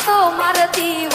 তোমার দিব